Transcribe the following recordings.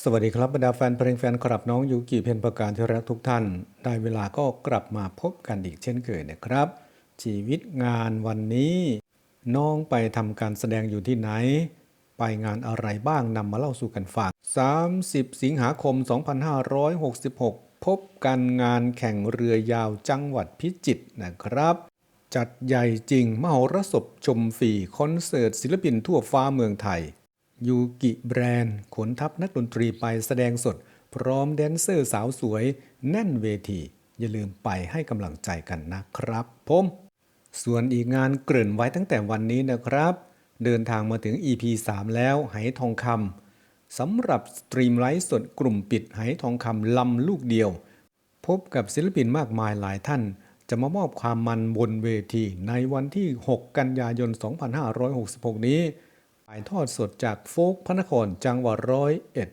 สวัสดีครับบรรดาแฟนเพลงแฟนคลับน้องยูกิเพนประการที่รักทุกท่าน ได้เวลาก็กลับมาพบกันอีกเช่นเคยนะครับ ชีวิตงานวันนี้ น้องไปทำการแสดงอยู่ที่ไหน ไปงานอะไรบ้างนำมาเล่าสู่กันฟัง 30 สิงหาคม 2566 พบกันงานแข่งเรือยาวจังหวัดพิจิตรนะครับ จัดใหญ่จริงมโหรสพชมฟรีคอนเสิร์ตศิลปินทั่วฟ้าเมืองไทย ยูกิแบรนด์ ขนทัพนักดนตรีไปแสดงสด พร้อมแดนเซอร์สาวสวย แน่นเวที อย่าลืมไปให้กำลังใจกันนะครับผมส่วนอีกงานเกริ่นไว้ตั้งแต่วันนี้นะครับ เดินทางมาถึง EP 3 แล้วไหทองคำสำหรับสตรีมไลฟ์สดกลุ่มปิดไหทองคำลำลูกเดียว พบกับศิลปินมากมายหลายท่าน จะมามอบความมันบนเวทีในวันที่ 6 กันยายน 2566 นี้ายทอดสดจากโฟกพระนครจังหวัดร้อยเอ็ด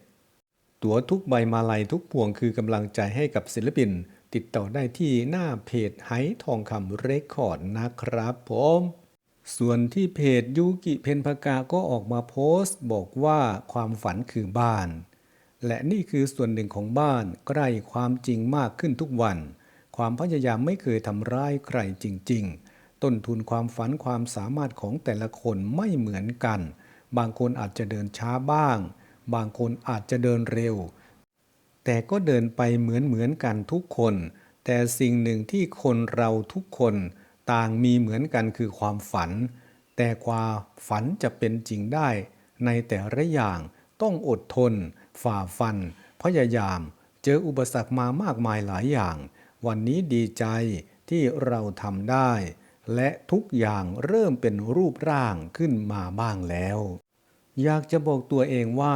ตั๋วทุกใบมาลัยทุกพวงคือกำลังใจให้กับศิลปิน ติดต่อได้ที่หน้าเพจไฮทองคำเรคคอร์ดนะครับผม ส่วนที่เพจยูกิเพนพกาก็ออกมาโพสต์ บอกว่าความฝันคือบ้าน และนี่คือส่วนหนึ่งของบ้านใกล้ความจริงมากขึ้นทุกวัน ความพยายามไม่เคยทำร้ายใครจริง ๆ ต้นทุนความฝันความสามารถของแต่ละคนไม่เหมือนกัน บางคนอาจจะเดินช้าบ้าง บางคนอาจจะเดินเร็ว แต่ก็เดินไปเหมือนเหมือนกันทุกคน แต่สิ่งหนึ่งที่คนเราทุกคนต่างมีเหมือนกันคือความฝัน แต่กว่าฝันจะเป็นจริงได้ ในแต่ละอย่างต้องอดทน ฝ่าฟัน พยายาม เจออุปสรรคมามากมายหลายอย่าง วันนี้ดีใจที่เราทำได้ และทุกอย่างเริ่มเป็นรูปร่างขึ้นมาบ้างแล้ว อยากจะบอกตัวเองว่า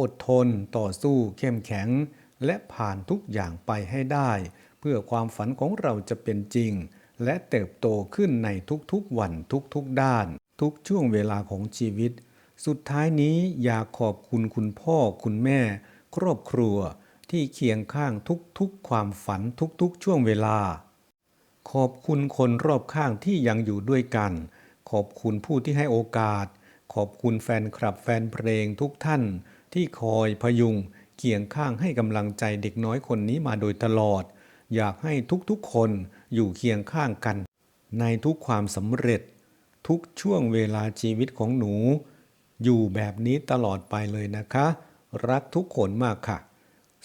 อดทนต่อสู้เข้มแข็ง และผ่านทุกอย่างไปให้ได้ เพื่อความฝันของเราจะเป็นจริง และเติบโตขึ้นในทุกๆวันทุกๆด้าน ทุกช่วงเวลาของชีวิต สุดท้ายนี้อยากขอบคุณคุณพ่อคุณแม่ ครอบครัวที่เคียงข้างทุกๆ ความฝันทุกๆ ช่วงเวลา ขอบคุณคนรอบข้างที่ยังอยู่ด้วยกัน ขอบคุณผู้ที่ให้โอกาส ขอบคุณแฟนคลับแฟนเพลงทุกท่าน ที่คอยพยุงเคียงข้างให้กำลังใจเด็กน้อยคนนี้มาโดยตลอด อยากให้ทุกๆคนอยู่เคียงข้างกัน ในทุกความสำเร็จ ทุกช่วงเวลาชีวิตของหนู อยู่แบบนี้ตลอดไปเลยนะคะ รักทุกคนมากค่ะ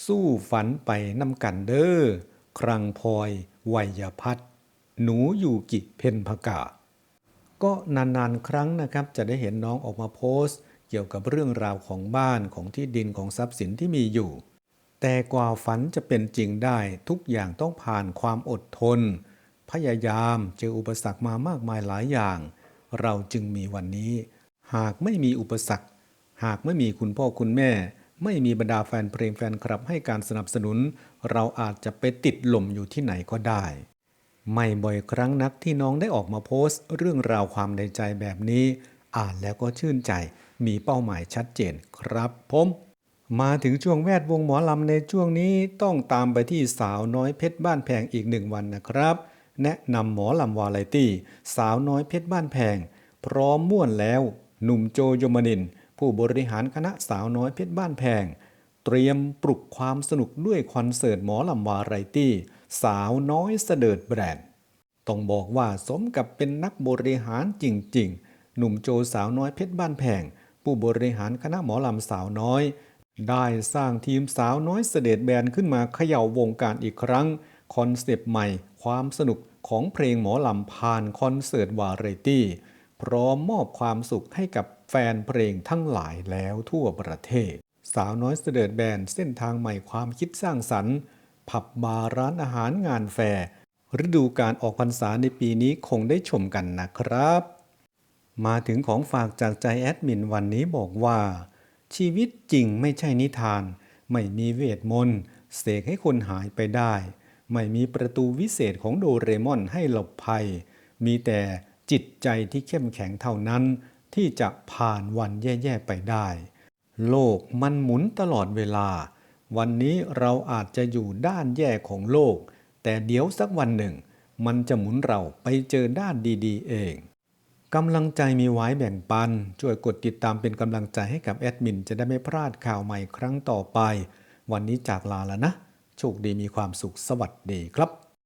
สู้ฝันไปน้ำกันเด้อครังพลอยวัยพัฒน์ หนูอยู่กิเพนพกา ก็นานๆครั้งนะครับ จะได้เห็นน้องออกมาโพสต์ เกี่ยวกับเรื่องราวของบ้านของที่ดินของทรัพย์สินที่มีอยู่ แต่กว่าฝันจะเป็นจริงได้ทุกอย่างต้องผ่านความอดทน พยายามเจออุปสรรคมามากมายหลายอย่าง เราจึงมีวันนี้ หากไม่มีอุปสรรค หากไม่มีคุณพ่อคุณแม่ ไม่มีบรรดาแฟนเพลงแฟนคลับให้การสนับสนุน เราอาจจะไปติดหล่มอยู่ที่ไหนก็ได้ ไม่บ่อยครั้งนักที่น้องได้ออกมาโพสต์ เรื่องราวความในใจแบบนี้ อ่านแล้วก็ชื่นใจ มีเป้าหมายชัดเจนครับผมมาถึงช่วงแวดวงหมอลำในช่วงนี้ต้องตามไปที่สาวน้อยเพชรบ้านแพงอีกหนึ่งวันนะครับ แนะนำหมอลำวาไรตี้ สาวน้อยเพชรบ้านแพง พร้อมม่วนแล้ว หนุ่มโจโยมนิน ผู้บริหารคณะสาวน้อยเพชรบ้านแพง เตรียมปลุกความสนุกด้วยคอนเสิร์ตหมอลำวาไรตี้ สาวน้อยเสดิร์ดแบรนด์ต้องบอกว่าสมกับเป็นนักบริหารจริง ๆ หนุ่มโจสาวน้อยเพชรบ้านแพง ผู้บริหารคณะหมอลำสาวน้อย ได้สร้างทีมสาวน้อยเสด็จแบนขึ้นมาเขย่าวงการอีกครั้ง คอนเซปต์ใหม่ ความสนุกของเพลงหมอลำผ่านคอนเสิร์ตวาไรตี้ พร้อมมอบความสุขให้กับแฟนเพลงทั้งหลายแล้วทั่วประเทศ สาวน้อยเสด็จแบนเส้นทางใหม่ความคิดสร้างสรรค์ ผับบาร์ร้านอาหารงานแฟร์ฤดูการออกพรรษาในปีนี้คงได้ชมกันนะครับ มาถึงของฝากจากใจแอดมินวันนี้บอกว่า ชีวิตจริงไม่ใช่นิทาน ไม่มีเวทมนต์เสกให้คนหายไปได้ ไม่มีประตูวิเศษของโดเรมอนให้หลบภัย มีแต่จิตใจที่เข้มแข็งเท่านั้น ที่จะผ่านวันแย่ ๆ ไปได้ โลกมันหมุนตลอดเวลา วันนี้เราอาจจะอยู่ด้านแย่ของโลก แต่เดี๋ยวสักวันหนึ่ง มันจะหมุนเราไปเจอด้านดีๆ เองกำลังใจมีไว้แบ่งปัน ช่วยกดติดตามเป็นกำลังใจให้กับแอดมิน จะได้ไม่พลาดข่าวใหม่ครั้งต่อไป วันนี้จากลาแล้วนะ โชคดีมีความสุขสวัสดีครับ